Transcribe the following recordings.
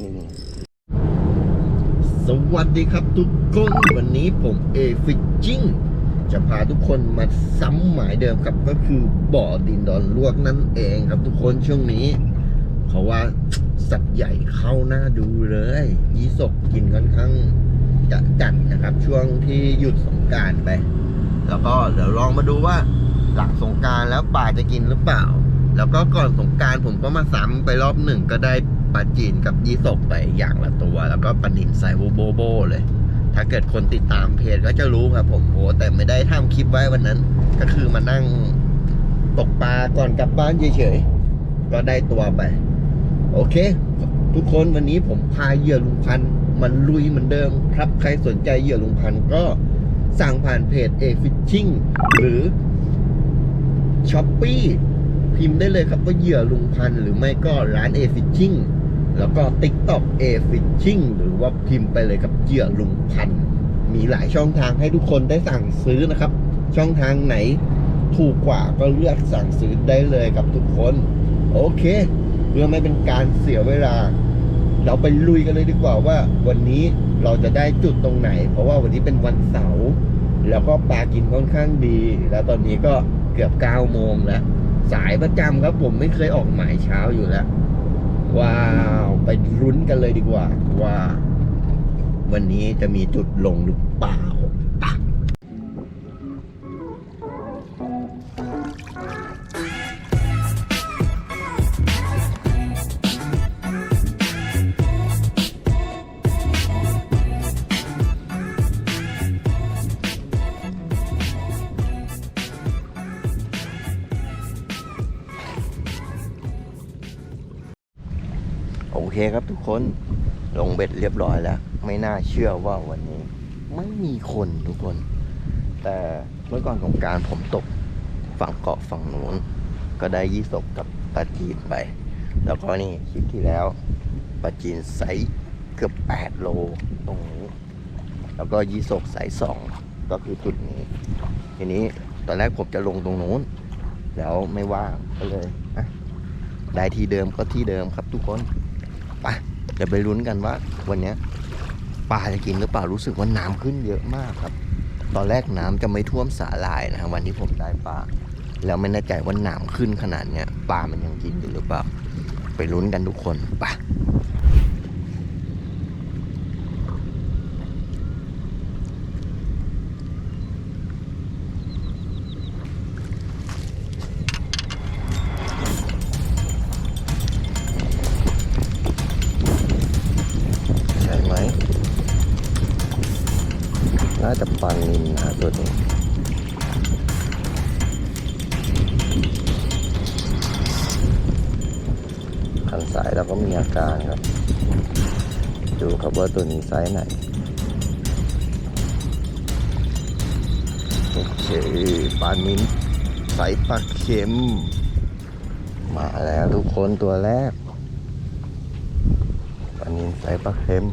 นินสวัสดีครับทุกคนวันนี้ผมเอฟิชจิ้งจะพาทุกคนมาซ้ำหมายเดิมครับก็คือบ่อดินดอนลวกนั่นเองครับทุกคนช่วงนี้ เพราะว่าสัตว์ใหญ่เข้าหน้าดูเลยยี่สกกินค่อนข้างจะจัดนะครับ ช่วงที่หยุดสงการไป แล้วก็เดี๋ยวลองมาดูว่าหลังสงการแล้วปลาจะกินหรือเปล่า แล้วก็ก่อนสงการผมก็มาซ้ำไปรอบหนึ่งก็ได้ ปลาจีนกับยี่สกไปอย่างละตัว แล้วก็ปลานินใส่โบโบโบเลย ถ้าเกิดคนติดตามเพจก็จะรู้ครับผมโอ้แต่ไม่ได้ทำคลิปไว้วันนั้น ก็คือมานั่งตกปลาก่อนกลับบ้านเฉยๆ ก็ได้ตัวไป โอเค ทุกคนวันนี้ผมพาเหยื่อลุงพันมันลุยเหมือนเดิมครับใครสนใจเหยื่อลุงพันก็สั่งผ่านเพจเอฟิชชิ่งหรือช้อปปี้พิมพ์ได้เลยครับว่าเหยื่อลุงพันหรือไม่ก็ร้านเอฟิชชิ่ง แล้วก็ TikTok เอฟิชชิ่งหรือว่าพิมพ์ไปเลยครับเหยื่อลุงพัน มีหลายช่องทางให้ทุกคนได้สั่งซื้อนะครับ ช่องทางไหนถูกกว่าก็เลือกสั่งซื้อได้เลยครับทุกคน โอเค เพื่อไม่เป็นการเสียเวลา เราไปลุยกันเลยดีกว่าว่า วันนี้เราจะได้จุดตรงไหน เพราะว่าวันนี้เป็นวันเสาร์แล้วก็ปลากินค่อนข้างดี แล้วตอนนี้ก็เกือบเก้าโมงแล้ว สายประจำครับผมไม่เคยออกหมายเช้าอยู่แล้ว ว้าว ไปรุ้นกันเลยดีกว่า ว่า วันนี้จะมีจุดลงหรือเปล่า โอเคครับทุกคนลงเบ็ดเรียบร้อยแล้ว ไม่น่าเชื่อว่าวันนี้ ไม่มีคนทุกคน แต่เมื่อก่อนของการผมตกฝั่งเกาะฝั่งนู้นก็ได้ยี่สกกับปลาจีนไป แล้วก็นี่คลิปที่แล้วปลาจีนไซส์เกือบ 8 โลตรงนี้ แล้วก็ยี่สกไซส์2ก็คือจุดนี้ ทีนี้ตอนแรกผมจะลงตรงนู้น แล้วไม่ว่างก็เลยได้ที่เดิมก็ที่เดิมครับทุกคน ไปเดี๋ยวไปลุ้นกันว่าวันนี้ปลาจะกินหรือเปล่ารู้สึกว่าน้ำขึ้นเยอะมากครับ ตอนแรกน้ำจะไม่ท่วมสาลายนะวันที่ผมได้ปลาแล้วไม่แน่ใจว่าน้ำขึ้นขนาดเนี้ยปลามันยังกินอยู่หรือเปล่า ไปลุ้นกันทุกคนไป สายไซส์ไหน โอเคปลานิ้นไซส์ปลาเค็ม มาแล้วทุกคนตัวแรกปลานิ้นไซส์ปลาเค็ม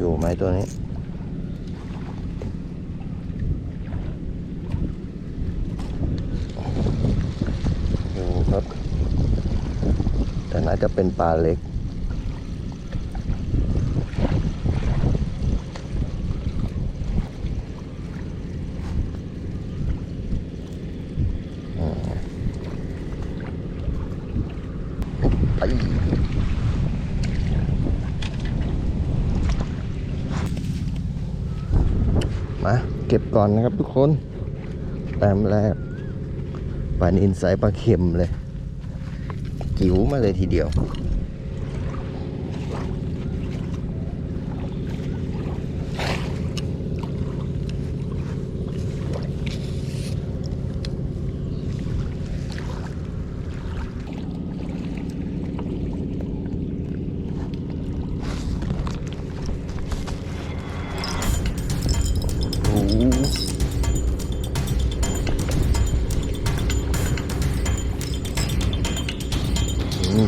อยู่ไหมตัวนี้ อยู่ครับ แต่น่า จะเป็นปลาเล็กอืมไปมาเก็บก่อนนะครับทุกคน แต้มแรกปลานินไซส์ปลาเค็มเลย จิ๋วมาเลยทีเดียว สู้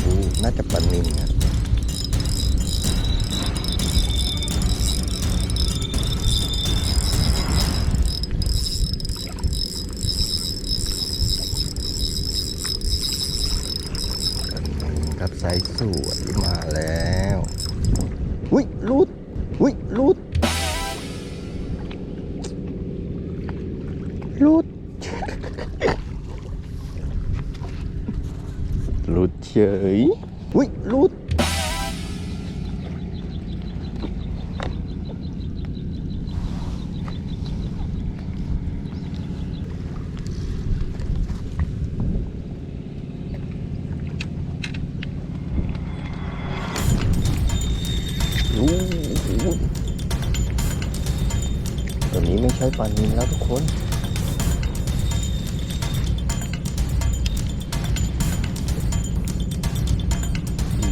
สู้น่าจะปันนินครับปันนินครับไซส์สวย ช่ปลานินแล้วทุกคน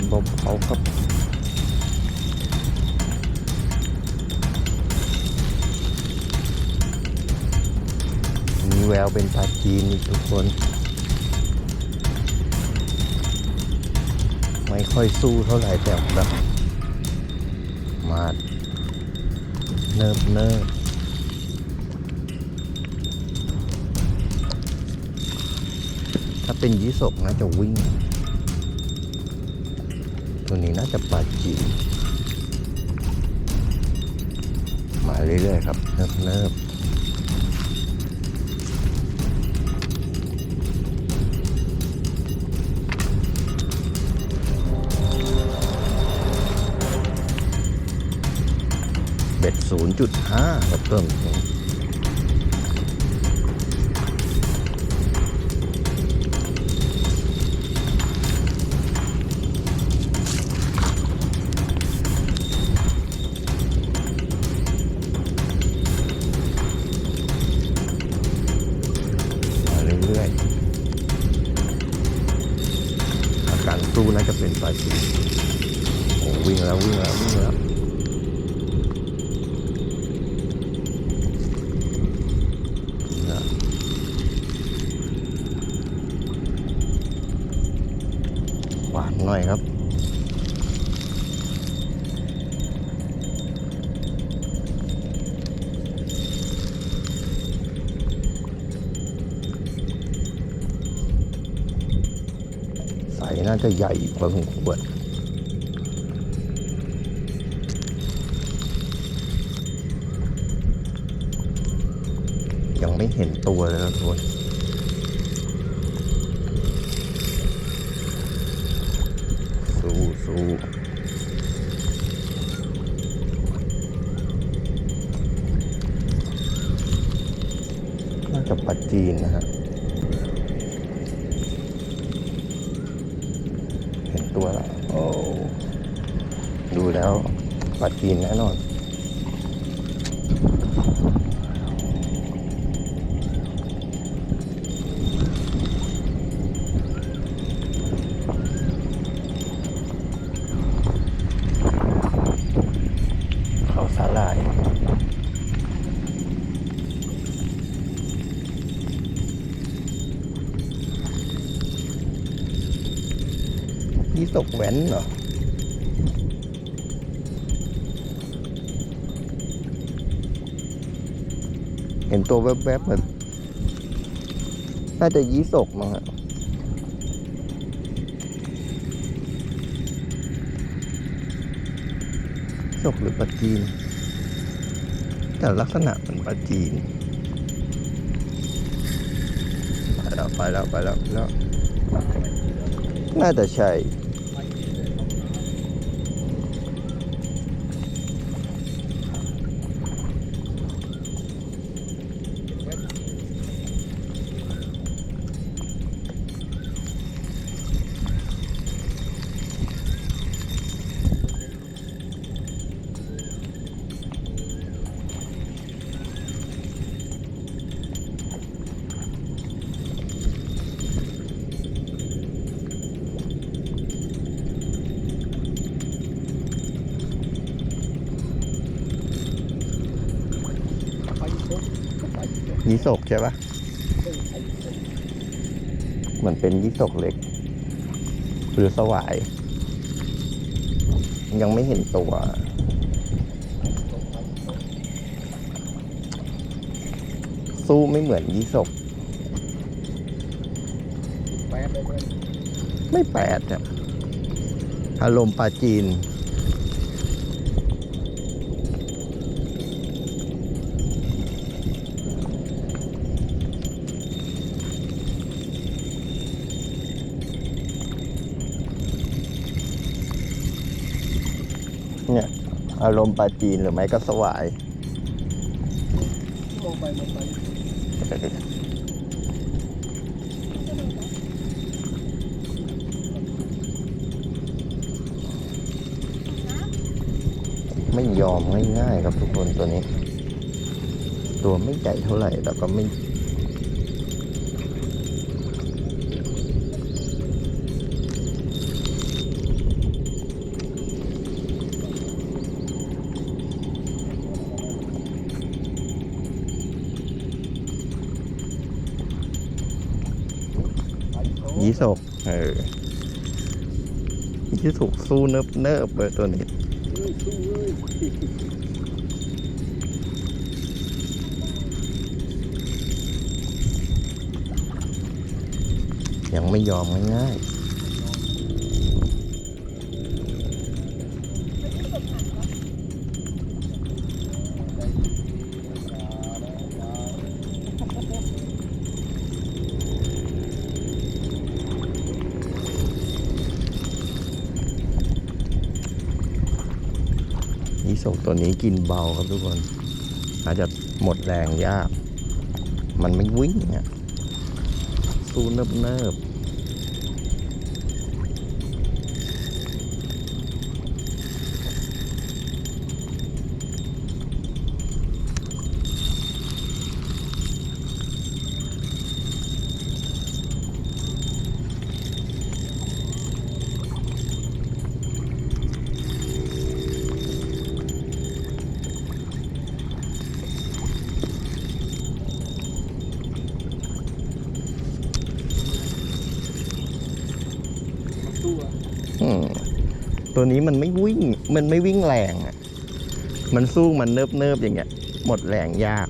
เบาครับมีแววเป็นปลาจีนอีกทุกคน ไม่ค่อยสู้เท่าไหร่แต่แบบมาดเนิบเนิบ ถ้าเป็นยี่สกน่าจะวิ่ง ตัวนี้น่าจะปาจีมาเรื่อยๆครับเนิบเบเบ็ดศูนย์จุดห้าครับต้นนี้ม กูน่าจะเป็นปลาจีนโอ้วิ่งแล้ววิ่งแล้ววิ่งแล้วหวานหน่อยครับ ใสน่า จะใหญ่พอสมควรยังไม่เห็นตัวเลยนะทุกคนสู้สู้น่าจะปัดจีนนะฮะ เห็นตัวแล้ว โอ้ ดูแล้ว จีนแน่นอนเขาสาลายนี่ตกแหวนเหรอ เห็นตัวแวบๆเหมือนน่าจะยีสกมั้งฮะสกหรือปลาจีน แต่ลักษณะเหมือนปลาจีน ไปแล้วไปแล้วไปแล้วไปแล้วน่าจะใช่ น ยี่สกใช่ปะเหมือนเป็นยี่สกเล็ก หรือสวาย ยังไม่เห็นตัว สู้ไม่เหมือนยี่สกไม่แปดอะอารมณ์ปลาจีน เนี่ย อารมณ์ปลาจีนหรือไม่ก็สวายมองไปมองไปไม่ยอมง่ายๆครับทุกคนตัวนี้ ตัวไม่ใหญ่เท่าไหร่แต่ก็ไม่ ยี่สกเออยี่สกสู้เนิบเนิบเลยตัวนี้ยังไม่ยอมง่ายๆ ตัวนี้กินเบาครับทุกคน อาจจะหมดแรงยาก มันไม่วิ่งอะสู้เนิบเนิบ ตัวนี้มันไม่วิ่งมันไม่วิ่งแรงอะ มันสู้มันเนิบเนิบๆอย่างเงี้ย หมดแรงยาก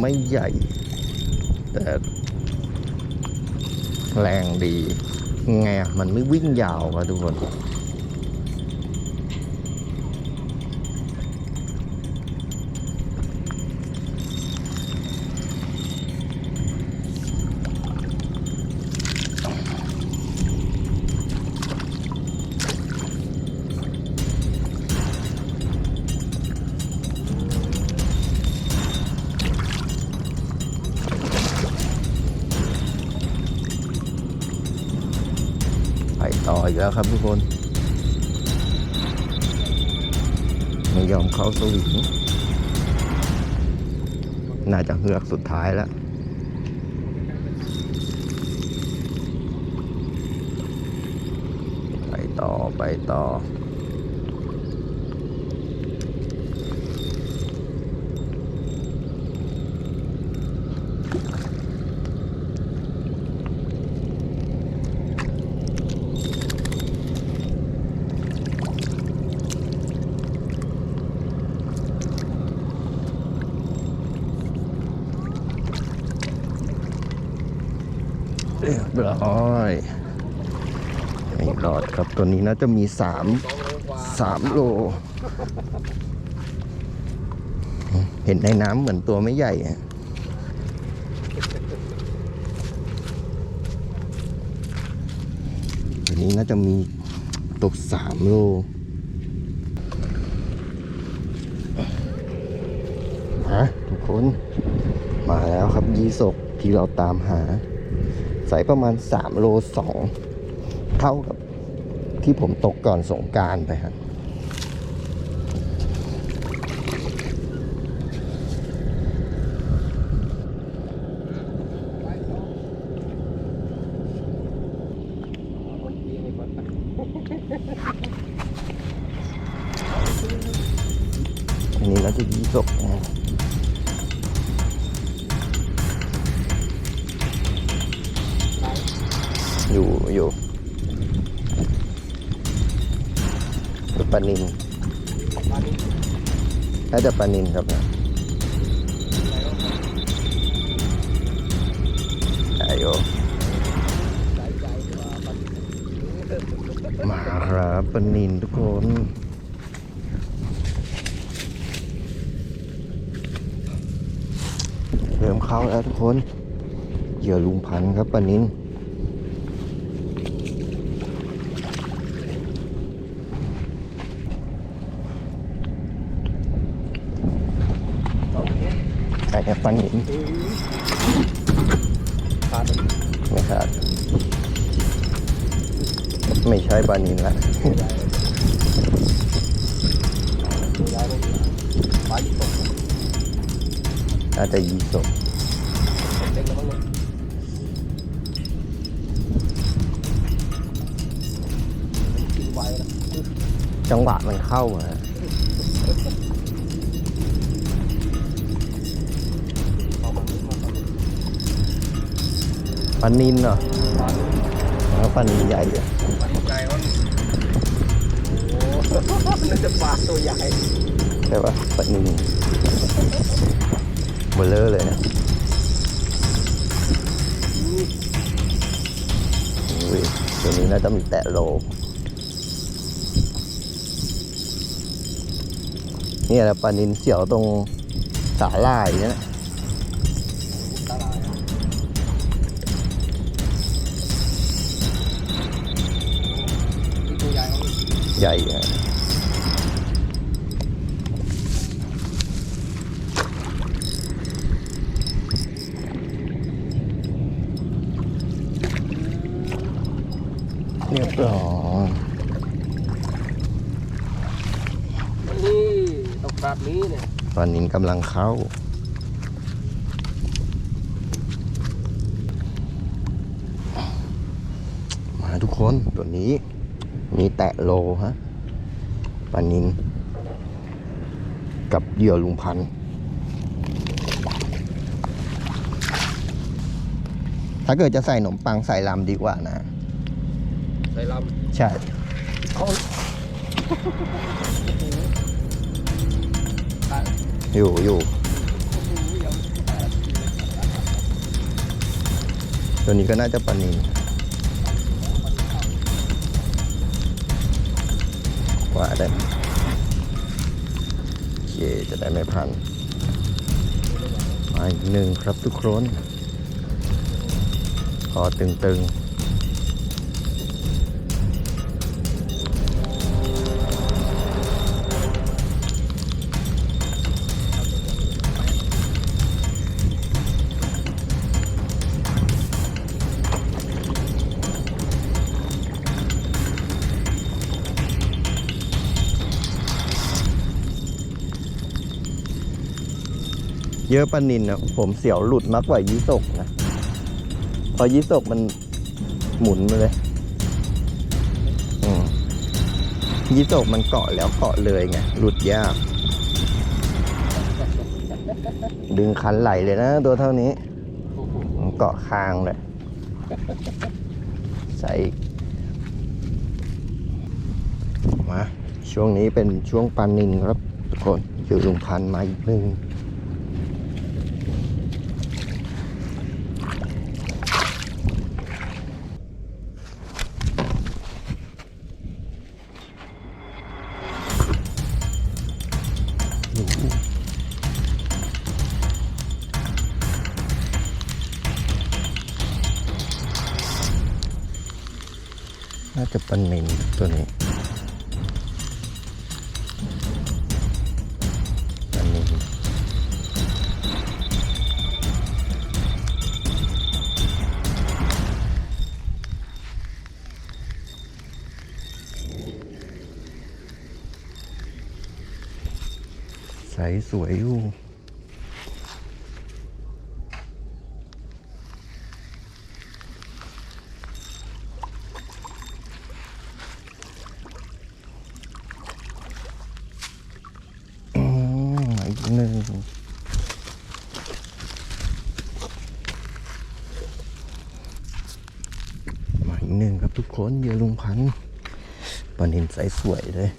ไม่ใหญ่ แต่แรงดีไงมันไม่วิ่งยาวอะทุกคน ออีกแล้วครับทุกคน ไม่ยอมเข้าสวิงน่าจะเฮือกสุดท้ายแล้วไปต่อไปต่อ เร้อยไม่รอดครับตัวนี้น่าจะมีสามสามโล เห็นในน้ำเหมือนตัวไม่ใหญ่อะตัวนี้น่าจะมีตกสามโลฮะทุกคนมาแล้วครับยีสกที่เราตามหา ใส่ประมาณ 3 โล 2 เท่ากับที่ผมตกก่อนสงการไปครับ จะปลานินครับนะใช่โยใจใจว่ามันมาครับปลานินทุกคนเริ่มเข้าแล้วทุกคนเหยื่อลุงพันธ์ครับปลานิน เอาเนี้ย ไอ้แค่ปลานินขาดไม่ขาดไม่ใช่ปลานินละตัวใหญ่ตัวใหญ่ไปอีกคนน่าจะยีสกเด็กแล้วมั้งเนี่ยกินไวนะจังหวะมันเข้าอะเอา ปลานินเหรอปลาดิแล้วปลานินใหญ่อะปลาดิใจมันโอ้น่าจะปลาตัวใหญ่ใช่ปะปลานินเบลเลอร์เลยนะอุ้ยตัวนี้น่าจะมีแตะโลเนี่ยแหละปลานินเสียวตรงสาลายเนี่ย ใหญ่อะเรียบร้อยนี่ตกแบบนี้เนี่ยปลานินกำลังเข้ามาทุกคนตัวนี้ มีแตะโลฮะปลานิน กับเหยื่อลุงพันธุ์ถ้าเกิดจะใส่ขนมปังใส่ลำดีกว่านะ ใส่ลใช่ำเขาอยู่อยู่ตัวนี้ก็น่าจะปลานิน ว่าได้โอเคจะได้ไม่พันมาอีกหนึ่งครับทุกคน ขอตึงๆ เยอะปลานินนะผมเสียวหลุดมากกว่ายีสกนะ พอยีสกมันหมุนมาเลยยีสกมันเกาะแล้วเกาะเลยไงหลุดยาก ดึงคันไหลเลยนะ ตัวเท่านี้ เกาะคางเลย ใส่มาช่วงนี้เป็นช่วงปันนินครับทุกคนอยู่ลุงพันมาอีกหนึ่ง น่าจะปันนินตัวนี้ปันนินใสสวยอยู่ หนึ่งครับทุกคนเยอะลุงพันธุ์ปลานินใสสวยเลย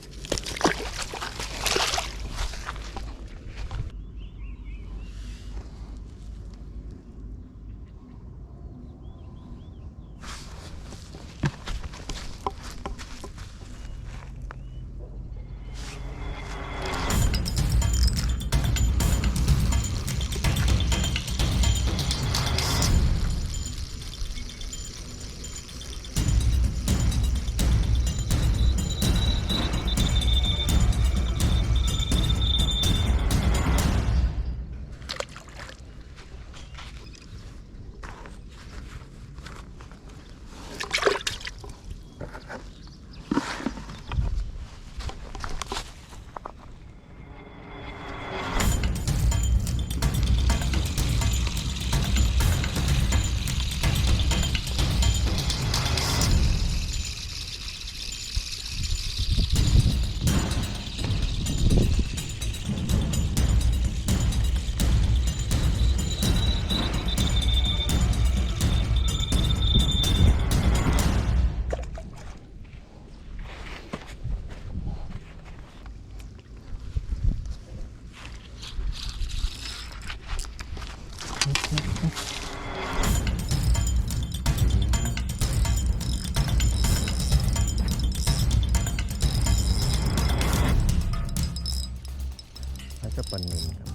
วจะปลานินครับ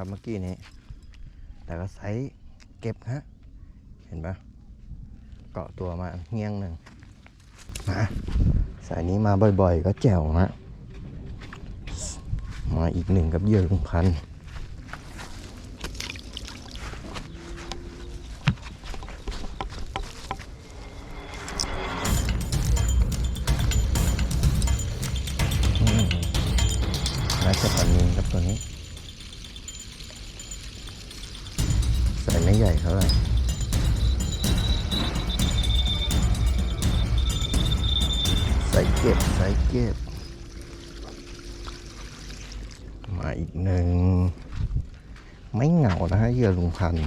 ครับเมื่อกี้นี้ แต่ก็ไซส์เก็บฮะ เห็นปะเกาะตัวมาเงี้ยงหนึ่งมาสายนี้มาบ่อยๆ ก็แจ๋วฮะมาอีกหนึ่งกับเยื่อลุงพันธุ์ พันธุ์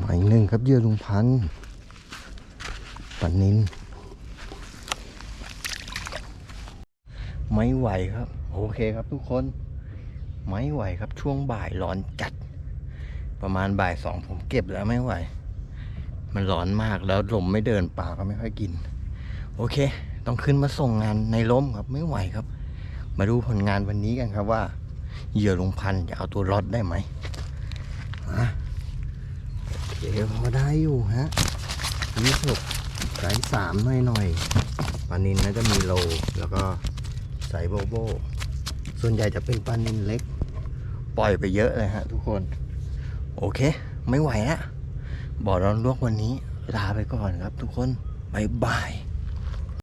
มาอีกหนึ่งครับเหยื่อลุงพันธ์ปันนินไม่ไหวครับ โอเคครับทุกคน ไม่ไหวครับช่วงบ่ายร้อนจัด ประมาณบ่ายสองผมเก็บแล้วไม่ไหว มันร้อนมากแล้วลมไม่เดินป่าก็ไม่ค่อยกิน โอเค ต้องขึ้นมาส่งงานในล้มครับไม่ไหวครับ มาดูผลงานวันนี้กันครับว่าเหยื่อลุงพันจะเอาตัวรอดได้ไหม โอเคพอได้อยู่ฮะยี่สิบสายสามหน่อยหน่อยปลานินน่าจะมีโล แล้วก็สายโบโบ ส่วนใหญ่จะเป็นปลานินเล็ก ปล่อยไปเยอะเลยฮะทุกคน โอเค ไม่ไหวละบ่อร้อนลวกวันนี้ ลาไปก่อนครับทุกคนบ๊ายบาย